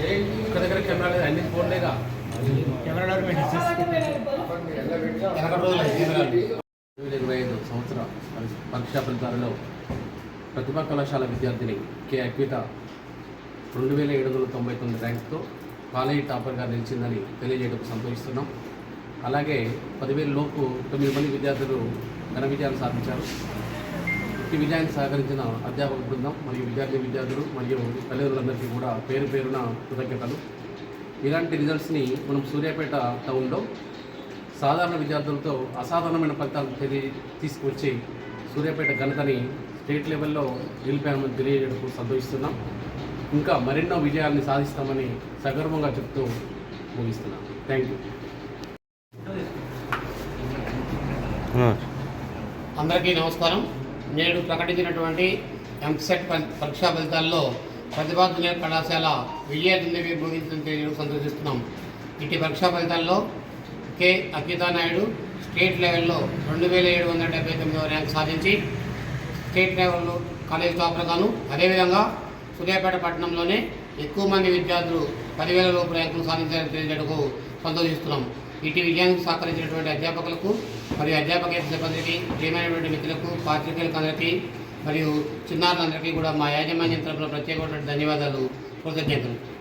ఒక దగ్గర కెమెరా లేదు అన్ని ఫోన్లేగా వేల ఇరవై ఐదు సంవత్సర పరి- పరీక్షా ఫలితాలలో ప్రతిభా కళాశాల విద్యార్థిని కె అక్విత రెండు వేల ఏడు వందల తొంభై తొమ్మిది ర్యాంక్తో కాలేజీ టాపర్గా నిలిచిందని తెలియజేయడం సంతోషిస్తున్నాం. అలాగే పదివేల లోపు తొమ్మిది మంది విద్యార్థులు ఘన విజయాలు సాధించారు. ఈ విజయాన్ని సహకరించిన అధ్యాపక బృందం మరియు విద్యార్థి విద్యార్థులు మరియు తల్లిదండ్రులందరికీ కూడా పేరు పేరున కృతజ్ఞతలు. ఇలాంటి రిజల్ట్స్ని మనం సూర్యాపేట టౌన్లో సాధారణ విద్యార్థులతో అసాధారణమైన ఫలితాలు తెలియ తీసుకువచ్చి సూర్యాపేట ఘనతని స్టేట్ లెవెల్లో నిలిపామని తెలియజేయడానికి సంతోషిస్తున్నాం. ఇంకా మరెన్నో విజయాల్ని సాధిస్తామని సగర్వంగా చెప్తూ ముగిస్తున్నాం. Thank you. అందరికీ నమస్కారం. నేడు ప్రకటించినటువంటి ఎంసెట్ పరీక్షా ఫలితాల్లో ప్రతిభా కళాశాల విజయార్థిని ముగించడం తెలియడం సంతోషిస్తున్నాం. ఇటు పరీక్షా ఫలితాల్లో కె. అకితా నాయుడు స్టేట్ లెవెల్లో రెండు వేల ఏడు వందల డెబ్బై తొమ్మిదవ ర్యాంక్ సాధించి స్టేట్ లెవెల్లో కాలేజ్ టాపర్గాను అదేవిధంగా సూర్యాపేట పట్టణంలోనే ఎక్కువ మంది విద్యార్థులు పదివేల లోపు ర్యాంకులు సాధించాలని తెలియజేయడానికి సంతోషిస్తున్నాం. ఇటు విజయానికి సహకరించినటువంటి అధ్యాపకులకు మరియు అధ్యాపక సిబ్బందికి ప్రియమైనటువంటి మిత్రులకు పాత్రికేయులకు అందరికీ మరియు చిన్నారులందరికీ కూడా మా యాజమాన్యం తరపున ప్రత్యేకమైనటువంటి ధన్యవాదాలు. కృతజ్ఞతలు.